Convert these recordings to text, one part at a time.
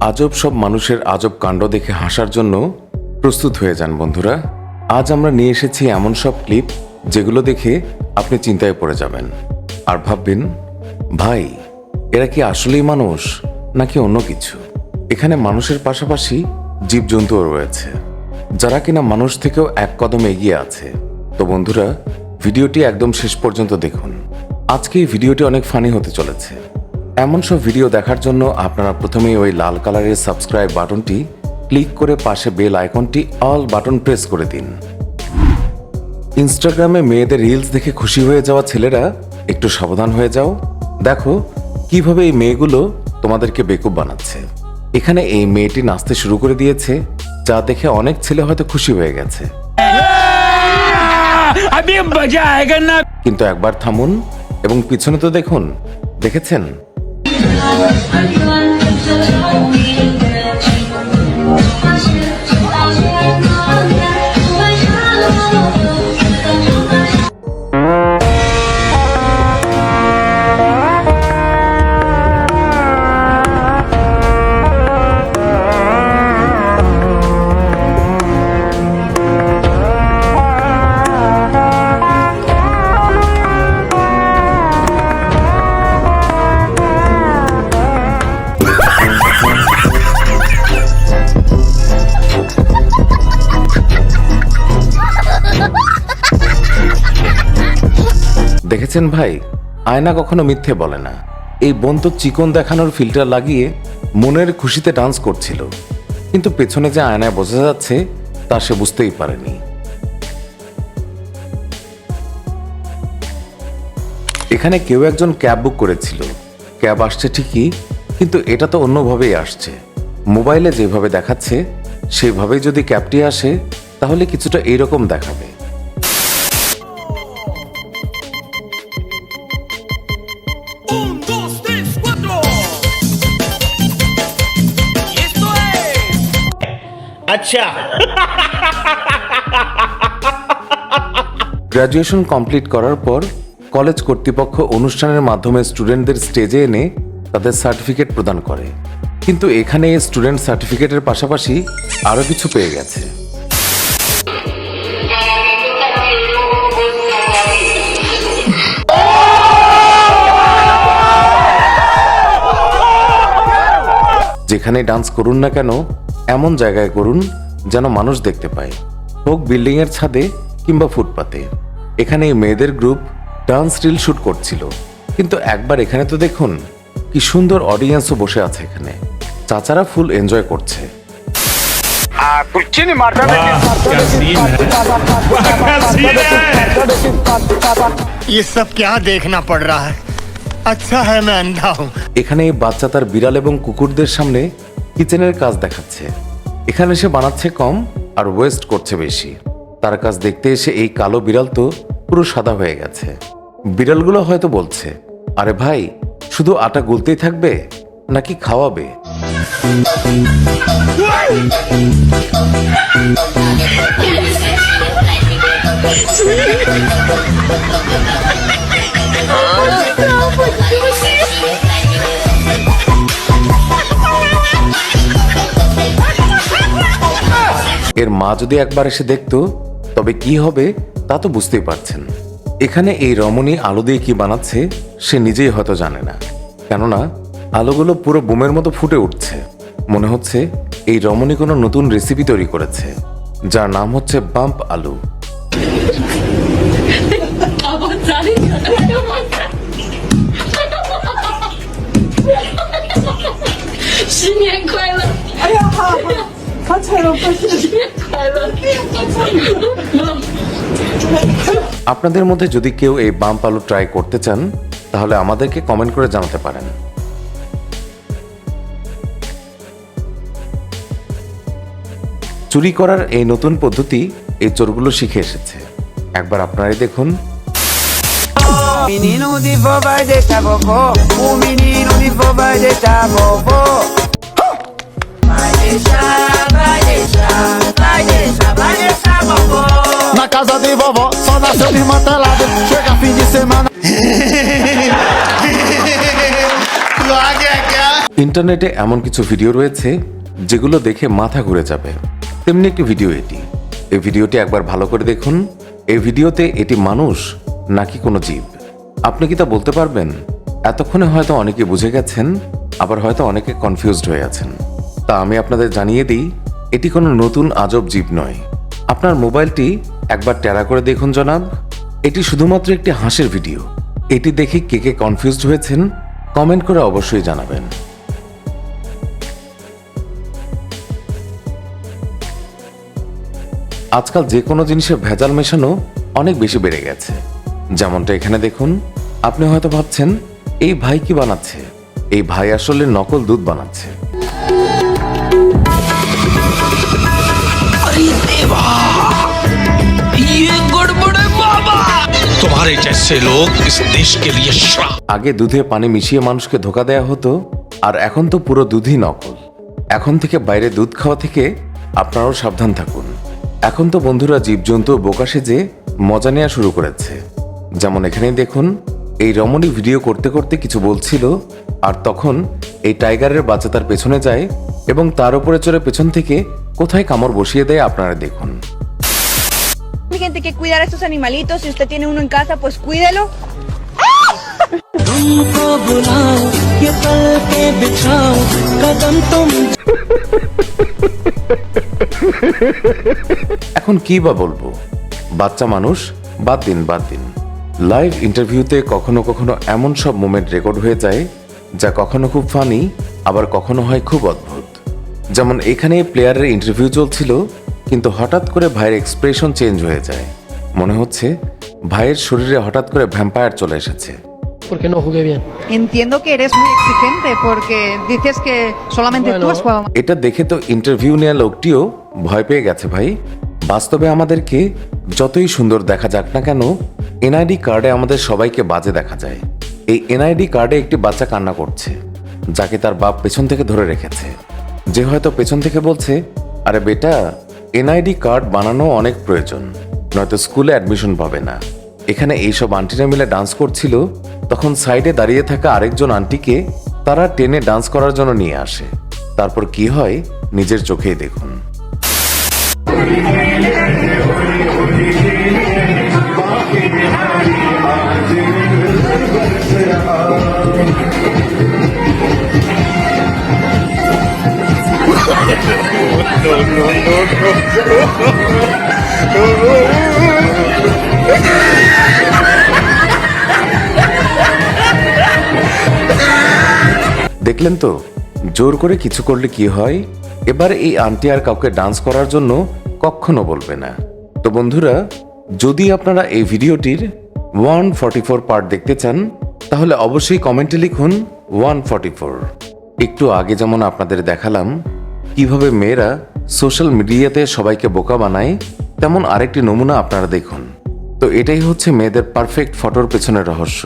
আজব সব মানুষের আজব কাণ্ড দেখে হাসার জন্য প্রস্তুত হয়ে যান বন্ধুরা। আজ আমরা নিয়ে এসেছি এমন সব ক্লিপ যেগুলো দেখে আপনি চিন্তায় পড়ে যাবেন। আর ভাববেন ভাই এরা কি আসলেই মানুষ নাকি অন্য কিছু? এখানে মানুষের পাশাপাশি জীবজন্তুও রয়েছে। যারা কিনা মানুষ থেকেও এক কদম এগিয়ে আছে। তো বন্ধুরা, ভিডিওটি একদম শেষ পর্যন্ত দেখুন। আজকে এই ভিডিওটি অনেক ফানি হতে চলেছে। এমন সব ভিডিও দেখার জন্য আপনারা প্রথমেই ওই লাল কালারের সাবস্ক্রাইব বাটনটি ক্লিক করে পাশে বেল আইকনটি অল বাটন প্রেস করে দিন। ইনস্টাগ্রামে মেয়েদের রিলস দেখে খুশি হয়ে যাওয়া ছেলেরা একটু সাবধান হয়ে যাও। দেখো, কীভাবে এই মেয়েগুলো তোমাদেরকে বেকুব বানাচ্ছে। এখানে এই মেয়েটি নাচতে শুরু করে দিয়েছে যা দেখে অনেক ছেলে হয়তো খুশি হয়ে গেছে। কিন্তু একবার থামুন এবং পিছনে তো দেখুন দেখেছেন? দেখেছেন ভাই? আয়না কখনো মিথ্যে বলে না। এই বোন তো চিকন দেখানোর ফিল্টার লাগিয়ে মনের খুশিতে ডান্স করছিল। কিন্তু পেছনে যে আয়নায় বোঝা যাচ্ছে, তা সে বুঝতেই পারেনি। এখানে কেউ একজন ক্যাব বুক করেছিল। ক্যাব আসছে ঠিকই, কিন্তু এটা তো অন্যভাবেই আসছে। মোবাইলে যেভাবে দেখাচ্ছে, সেভাবেই যদি ক্যাবটি আসে, তাহলে কিছুটা এইরকম দেখাবে। আচ্ছা। গ্র্যাজুয়েশন কমপ্লিট করার পর কলেজ কর্তৃপক্ষ অনুষ্ঠানের মাধ্যমে স্টুডেন্টদের স্টেজে এনে তাদের সার্টিফিকেট প্রদান করে। কিন্তু এখানে স্টুডেন্ট সার্টিফিকেটের পাশাপাশি আরও কিছু পেয়ে গেছে। যেখানে ডান্স করুন না কেন এমন জায়গায় করুন যেন মানুষ দেখতে পায়। হোক বিল্ডিংয়ের ছাদে কিংবা ফুটপাতে। এখানে মেয়েদের গ্রুপ ডান্স রিল শ্যুট করছিল। কিন্তু একবার এখানে তো দেখুন কি সুন্দর অডিয়েন্সও বসে আছে এখানে। চাচারা ফুল এনজয় করছে। এখানে বাচ্চা তার বিড়াল এবং কুকুরদের সামনে কিচেনের কাজ দেখাচ্ছে। এখানে সে বানাচ্ছে কম আর ওয়েস্ট করছে বেশি। তার কাজ দেখতে এসে এই কালো বিড়াল তো পুরো সাদা হয়ে গেছে। বিড়ালগুলো হয়তো বলছে আরে ভাই শুধু আটা গুলতেই থাকবে নাকি খাওয়াবে? এর মা যদি একবার এসে দেখতো তবে কি হবে তা তো বুঝতেই পারছেন। এখানে এই রমণী আলো দিয়ে কি বানাচ্ছে সে নিজেই হয়তো জানে না। কেননা আলোগুলো পুরো বোমের মতো ফুটে উঠছে। মনে হচ্ছে এই রমণী কোনো নতুন রেসিপি তৈরি করেছে যার নাম হচ্ছে বাম্প আলু। আপনাদের মধ্যে যদি কেউ এই বাম্প আলু ট্রাই করতে চান তাহলে আমাদেরকে কমেন্ট করে জানাতে পারেন। চুরি করার এই নতুন পদ্ধতি এই চোরগুলো শিখে এসেছে। একবার আপনারাই দেখুন। Menino de vovó de tabocó, o menino de vovó de. Na casa de vovó, só nasceu. Chega fim de semana. ইন্টারনেটে এমন কিছু ভিডিও রয়েছে যেগুলো দেখে মাথা ঘুরে যাবে। তেমনি একটি ভিডিও এটি। এই ভিডিওটি একবার ভালো করে দেখুন। এই ভিডিওতে এটি মানুষ নাকি কোনো জীব? আপনি কি তা বলতে পারবেন? এতক্ষণে হয়তো অনেকে বুঝে গেছেন আবার হয়তো অনেকে কনফিউজড হয়ে আছেন। তা আমি আপনাদের জানিয়ে দিই, এটি কোনো নতুন আজব জীব নয়। আপনার মোবাইলটি একবার টেরা করে দেখুন জনাব। এটি শুধুমাত্র একটি হাসির ভিডিও। এটি দেখে কে কে কনফিউজড হয়েছেন কমেন্ট করে অবশ্যই জানাবেন। আজকাল যে কোনো জিনিসের ভেজাল মেশানো অনেক বেশি বেড়ে গেছে। যেমনটা এখানে দেখুন, আপনি হয়তো ভাবছেন, এই ভাই কি বানাচ্ছে? এই ভাই আসলে নকল দুধ বানাচ্ছে। তোমার জেসে লোক ইস দেশ কে লিয়ে আগে দুধে পানি মিশিয়ে মানুষকে ধোকা দেয়া হতো, আর এখন তো পুরো দুধই নকল। এখন থেকে বাইরে দুধ খাওয়া থেকে আপনারাও সাবধান থাকুন। এখন তো বন্ধুরা জীবজন্তু বোকা সেজে মজা নেওয়া শুরু করেছে। যেমন এখানেই দেখুন, এই রমণী ভিডিও করতে করতে কিছু বলছিল, আর তখন এই টাইগারের বাচ্চা তার পেছনে যায় এবং তার উপরে চড়ে পেছন থেকে কোথায় কামড় বসিয়ে দেয় আপনারা দেখুন। Gente que cuidar a estos animalitos. Si usted tiene uno en casa, pues cuídelo. এখন কি বা বলব বাচ্চা মানুষ বাদ দিন বাদ দিন লাইভ ইন্টারভিউতে কখনো কখনো এমন সব মোমেন্ট রেকর্ড হয়ে যায় যা কখনো খুব ফানি আবার কখনো হয় খুব অদ্ভুত যেমন এখানে প্লেয়ারের ইন্টারভিউ চলছিল কিন্তু হঠাৎ করে ভাইয়ের এক্সপ্রেশন চেঞ্জ হয়ে যায়। মনে হচ্ছে ভাইয়ের শরীরে হঠাৎ করে ভ্যাম্পায়ার চলে এসেছে। Porque no jugué bien. Entiendo que eres muy exigente porque dices que solamente tú has jugado এটা দেখে তো ইন্টারভিউ নেওয়া লোকটিও ভয় পেয়ে গেছে ভাই। বাস্তবে আমাদেরকে যতই সুন্দর দেখা যাক না কেন এনআইডি কার্ডে আমাদের সবাইকে বাজে দেখা যায়। এই এনআইডি কার্ডে একটি বাচ্চা কান্না করছে যাকে তার বাপ পেছন থেকে ধরে রেখেছে। যে হয়তো পেছন থেকে বলছে আরে বেটা এনআইডি কার্ড বানানো অনেক প্রয়োজন, নয়তো স্কুলে অ্যাডমিশন পাবে না। এখানে এইসব আন্টিরা মিলে ডান্স করছিল, তখন সাইডে দাঁড়িয়ে থাকা আরেকজন আন্টিকে তারা টেনে ডান্স করার জন্য নিয়ে আসে। তারপর কি হয়, নিজের চোখেই দেখুন। দেখলেন তো, জোর করে কিছু করলে কি হয়? এবার এই আন্টি আর কাউকে ডান্স করার জন্য কখনো বলবে না। তো বন্ধুরা, যদি আপনারা এই ভিডিওটির ওয়ান ফর্টি ফোর পার্ট দেখতে চান, তাহলে অবশ্যই কমেন্টে লিখুন ওয়ান ফর্টি ফোর একটু আগে যেমন আপনাদের দেখালাম, কীভাবে মেয়েরা সোশ্যাল মিডিয়াতে সবাইকে বোকা বানায়, তেমন আরেকটি নমুনা আপনারা দেখুন। তো এটাই হচ্ছে মেয়েদের পারফেক্ট ফটোর পেছনের রহস্য।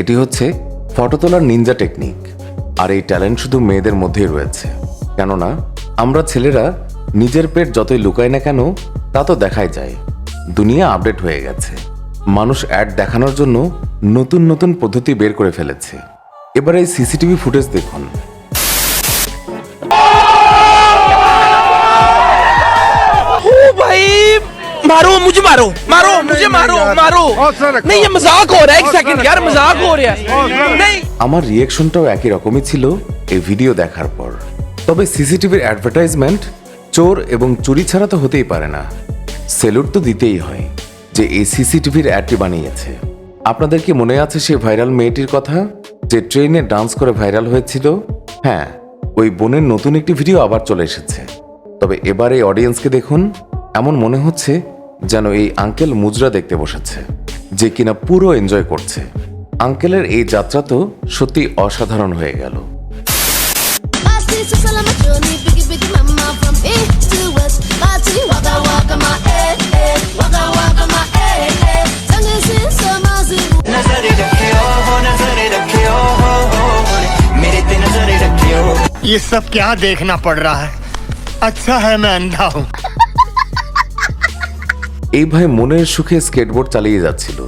এটি হচ্ছে ফটো তোলার নিনজা টেকনিক আর এই ট্যালেন্ট শুধু মেয়েদের মধ্যেই রয়েছে। কেননা, আমরা ছেলেরা নিজের পেট যতই লুকাই না কেন, তা তো দেখাই যায়। দুনিয়া আপডেট হয়ে গেছে। মানুষ অ্যাড দেখানোর জন্য নতুন নতুন পদ্ধতি বের করে ফেলেছে এবার এই সিসিটিভি ফুটেজ দেখুন भाई मारो मुझे मारो मारो मुझे मारो मारो नहीं ये मजाक हो रहा है एक सेकंड यार मजाक हो रहा है नहीं আমার রিয়েকশনটাও একই রকমই ছিল এই ভিডিও দেখার পর তবে সিসিটিভির অ্যাডভার্টাইজমেন্ট চোর এবং চুরি ছাড়া তো হতেই পারে না সেলুট তো দিতেই হয় যে এই সিসিটিভির অ্যাডটি বানিয়েছে। আপনাদের কি মনে আছে সেই ভাইরাল মেয়েটির কথা? যে ট্রেনে ডান্স করে ভাইরাল হয়েছিল? হ্যাঁ ওই বোনের নতুন একটি ভিডিও আবার চলে এসেছে। তবে এবার এই অডিয়েন্সকে দেখুন, এমন মনে হচ্ছে যেন এই আঙ্কেল মুজরা দেখতে বসেছে, যে কিনা পুরো এনজয় করছে। আঙ্কেলের এই যাত্রা তো সত্যি অসাধারণ হয়ে গেল। ये सब क्या देखना पड़ रहा है अच्छा है मैं अंधा हूँ এই ভাই মনের সুখে স্কেটবোর্ড চালিয়ে যাচ্ছিল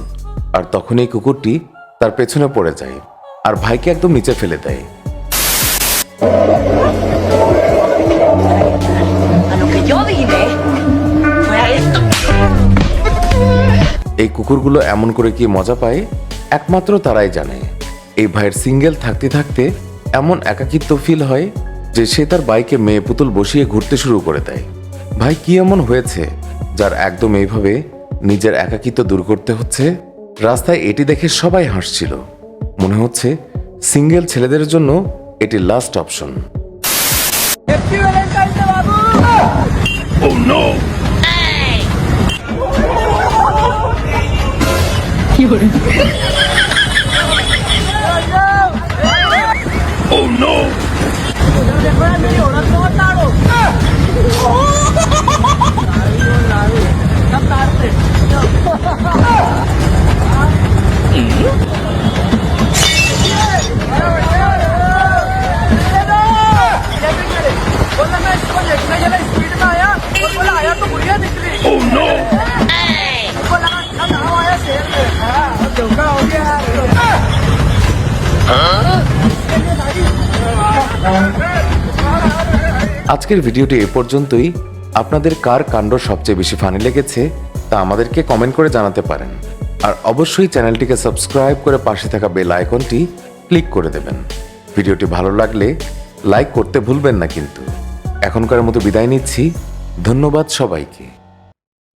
আর তখন এই কুকুরটি তার পেছনে পড়ে যায় আর ভাইকে একদম নিচে ফেলে দেয় এই কুকুরগুলো এমন করে কি মজা পায়? একমাত্র তারাই জানে। এই ভাইয়ের সিঙ্গেল থাকতে থাকতে এমন একাকিত্ব ফিল হয় যে সে তার বাইকে মেয়ে পুতুল বসিয়ে ঘুরতে শুরু করে দেয়। ভাই কি এমন হয়েছে যার একদম এইভাবে নিজের একাকিত্ব দূর করতে হচ্ছে? রাস্তায় এটি দেখে সবাই হাসছিল। মনে হচ্ছে সিঙ্গেল ছেলেদের জন্য এটি লাস্ট অপশন করে Oh no! আজকের ভিডিওটি এ পর্যন্তই। আপনাদের কার কাণ্ড সবচেয়ে বেশি ফানি লেগেছে, তা আমাদেরকে কমেন্ট করে জানাতে পারেন। আর অবশ্যই চ্যানেলটিকে সাবস্ক্রাইব করে পাশে থাকা বেল আইকনটি ক্লিক করে দেবেন। ভিডিওটি ভালো লাগলে লাইক করতে ভুলবেন না কিন্তু। এখনকার মতো বিদায় নিচ্ছি। ধন্যবাদ সবাইকে।